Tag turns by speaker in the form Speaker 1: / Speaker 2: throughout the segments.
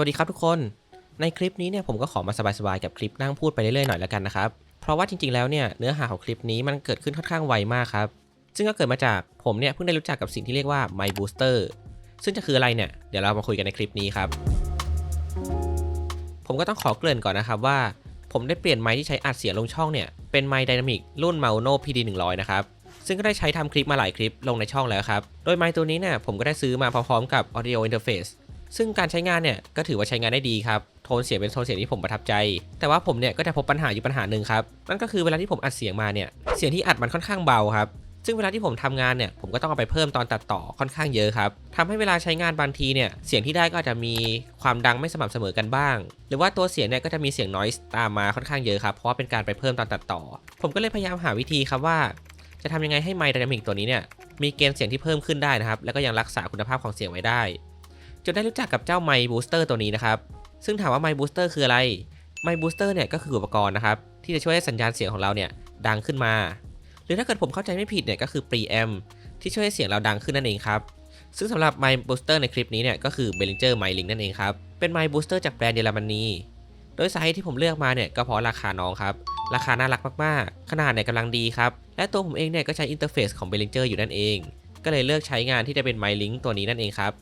Speaker 1: วัสดีครับทุกคน ในคลิปนี้เนี่ยผมก็ขอมาสบายๆกับคลิปนั่งพูดไปเรื่อยๆหน่อยแล้วกันนะครับ เพราะว่าจริงๆแล้วเนี่ยเนื้อหาของคลิปนี้มันเกิดขึ้นค่อนข้างไวมากครับ ซึ่งก็เกิดมาจากผมเนี่ยเพิ่งได้รู้จักกับสิ่งที่เรียกว่า My Booster ซึ่งจะคืออะไรเนี่ยเดี๋ยวเรามาคุยกันในคลิปนี้ครับ ผมก็ต้องขอเกริ่นก่อนนะครับว่า ผมได้เปลี่ยนไมค์ที่ใช้อัดเสียงลงช่องเนี่ยเป็นไมค์ไดนามิกรุ่น m a u n o PD 100นะครับซึ่งก็ได้ใช้ทำคลิปมาหลายคลิปลงในช่องแล้วครับ โดยไมค์ตัวนี้เนี่ยผมก็ได้ซื้อมาพร้อมๆกับ Audio Interface ซึ่งการใช้งานเนี่ยก็ถือว่าใช้งานได้ดีครับ โทนเสียงเป็นโทนเสียงที่ผมประทับใจ แต่ว่าผมเนี่ยก็จะพบปัญหาอยู่ปัญหาหนึ่งครับ นั่นก็คือเวลาที่ผมอัดเสียงมาเนี่ย เสียงที่อัดมันค่อนข้างเบาครับ ซึ่งเวลาที่ผมทำงานเนี่ย ผมก็ต้องเอาไปเพิ่มตอนตัดต่อค่อนข้างเยอะครับทำให้เวลาใช้งานบางทีเนี่ย เสียงที่ได้ก็จะมีความดังไม่สม่ำเสมอกันบ้าง หรือว่าตัวเสียงเนี่ยก็จะมีเสียง noise ตามมาค่อนข้างเยอะครับ เพราะว่าเป็นการไปเพิ่มตอนตัดต่อ ผมก็เลยพยายามหาวิธีครับว่า จะทำยังไงให้ไมค์ไดนามิกตัวนี้เนี่ยมีเกณฑ์เสียงที่เพิ่มขึ้นได้นะครับ แล้วก็ยังรักษาคุณภาพของเสียงไว้ได้ จนได้รู้จักกับเจ้าไมบูสเตอร์ตัวนี้นะครับ ซึ่งถามว่าไมบูสเตอร์คืออะไรไมบูสเตอร์เนี่ยก็คืออุปกรณ์นะครับ ที่จะช่วยให้สัญญาณเสียงของเราเนี่ยดังขึ้นมา หรือถ้าเกิดผมเข้าใจไม่ผิดเนี่ยก็คือ preamp ที่ช่วยให้เสียงเราดังขึ้นนั่นเองครับซึ่งสำหรับไมบูสเตอร์ในคลิปนี้เนี่ยก็คือ Behringer m i l i n k นั่นเองครับ เป็นไมบูสเตอร์จากแบรนด์เยอรมนีโดยสาเหตุที่ผมเลือกมาเนี่ยก็เพราะราคาน้องครับ ราคาน่ารักมากๆ ขนาดเนี่ยกำลังดีครับ และตัวผมเองเนี่ยก็ใช้อินเทอร์เฟซของ Behringer อยู่นั่นเอง ก็เลยเลือกใช้งานที่จะเป็น m i l i n k ตัวนี้นั่นเองครับ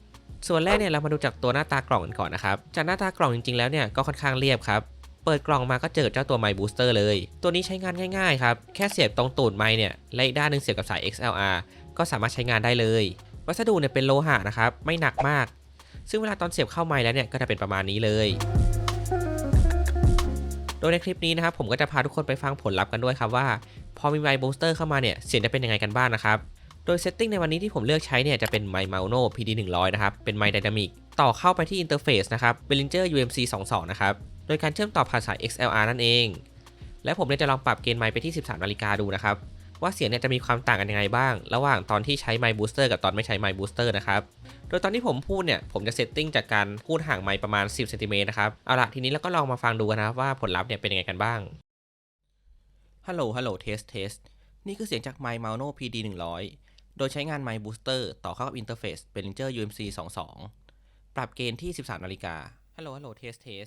Speaker 1: ส่วนแรกเนี่ยเรามาดูจากตัวหน้าตากล่องกันก่อนนะครับ จากหน้าตากล่องจริงๆแล้วเนี่ยก็ค่อนข้างเรียบครับ เปิดกล่องมาก็เจอเจ้าตัว My Booster เลย ตัวนี้ใช้งานง่ายๆครับ แค่เสียบตรงตูดไมค์เนี่ย และอีกด้านหนึงเสียบกับสาย XLR ก็สามารถใช้งานได้เลย วัสดุเนี่ยเป็นโลหะนะครับ ไม่หนักมาก ซึ่งเวลาตอนเสียบเข้าไมค์แล้วเนี่ยก็จะเป็นประมาณนี้เลย โดยในคลิปนี้นะครับผมก็จะพาทุกคนไปฟังผลลัพธ์กันด้วยครับว่า พอมี My Booster เข้ามาเนี่ยเสียงจะเป็นยังไงกันบ้างนะครับ โดยเซตติ้งในวันนี้ที่ผมเลือกใช้เนี่ยจะเป็น My Mauno PD 100นะครับ เป็น My Dynamic ต่อเข้าไปที่อินเทอร์เฟซนะครับ Behringer UMC 22นะครับ โดยการเชื่อมต่อผ่านสาย XLR นั่นเอง และผมเนี่ยจะลองปรับเกณฑ์ไมค์ไปที่ 13 นาฬิกาดูนะครับ ว่าเสียงเนี่ยจะมีความต่างกันยังไงบ้าง ระหว่างตอนที่ใช้ไมค์บูสเตอร์กับตอนไม่ใช้ไมค์บูสเตอร์นะครับ โดยตอนที่ผมพูดเนี่ยผมจะเซตติ้งจากการพูดห่างไมค์ประมาณ 10เซนติเมตรนะครับ เอาละทีนี้เราก็ลองมาฟังดูกันนะครับว่าผลลัพธ์เนี่ยเป็นยังไงกันบ้าง ฮัลโหล ฮัลโหล เทส เทส นี่คือเสียงจากไมค์ Mauno PD 100 โดยใช้งานไมค์บูสเตอร์ต่อเข้ากับอินเทอร์เฟซ Behringer UMC 22 ปรับเกณฑ์ที่ 13 นาฬิกา ฮัลโหล ฮัลโหล เทส เทส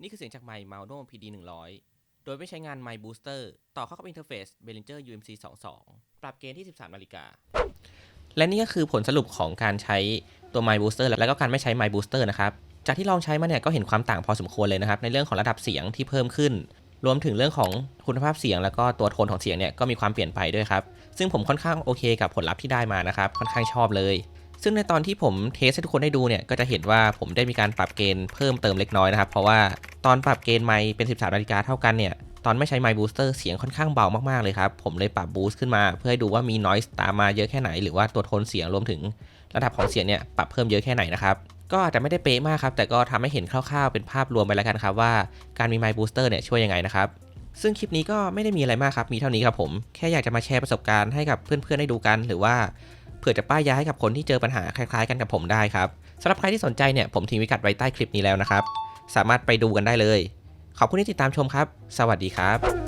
Speaker 1: นี่คือเสียงจากไมค์ Mauno PD 100 โดยไม่ใช้งานไมค์บูสเตอร์ต่อเข้ากับอินเทอร์เฟซ Behringer UMC 22 ปรับเกณฑ์ที่ 13 นาฬิกา และนี่ก็คือผลสรุปของการใช้ตัว My Booster แล้วก็การไม่ใช้ My Booster นะครับ จากที่ลองใช้มาเนี่ยก็เห็นความต่างพอสมควรเลยนะครับ ในเรื่องของระดับเสียงที่เพิ่มขึ้น รวมถึงเรื่องของคุณภาพเสียง แล้วก็ตัวโทนของเสียงเนี่ยก็มีความเปลี่ยนไปด้วยครับ ซึ่งผมค่อนข้างโอเคกับผลลัพธ์ที่ได้มานะครับ ค่อนข้างชอบเลย ซึ่งในตอนที่ผมเทสให้ทุกคนได้ดูเนี่ยก็จะเห็นว่าผมได้มีการปรับเกณฑ์เพิ่มเติมเล็กน้อยนะครับ เพราะว่าตอนปรับเกณฑ์ไมค์เป็น 13นาฬิกาเท่ากันเนี่ย ตอนไม่ใช้ไมค์บูสเตอร์เสียงค่อนข้างเบามากๆเลยครับ ผมเลยปรับบูสต์ขึ้นมาเพื่อให้ดูว่ามี noise ตามมาเยอะแค่ไหน หรือว่าตัวโทนเสียงรวมถึงระดับของเสียงเนี่ยปรับเพิ่มเยอะแค่ไหนนะครับก็อาจจะไม่ได้เป๊ะมากครับ แต่ก็ทำให้เห็นคร่าวๆ เป็นภาพรวมไปแล้วกันครับว่าการมีไมค์บูสเตอร์เนี่ยช่วยยังไงนะครับ ซึ่งคลิปนี้ก็ไม่ได้มีอะไรมากครับ มีเท่านี้ครับผม แค่อยากจะมาแชร์ประสบการณ์ให้กับเพื่อนๆได้ดูกัน หรือว่าเผื่อจะป้ายยาให้กับคนที่เจอปัญหาคล้ายๆ กันกับผมได้ครับสำหรับใครที่สนใจเนี่ยผมทิ้งพิกัดไว้ใต้คลิปนี้แล้วนะครับ สามารถไปดูกันได้เลย ขอบคุณที่ติดตามชมครับ สวัสดีครับ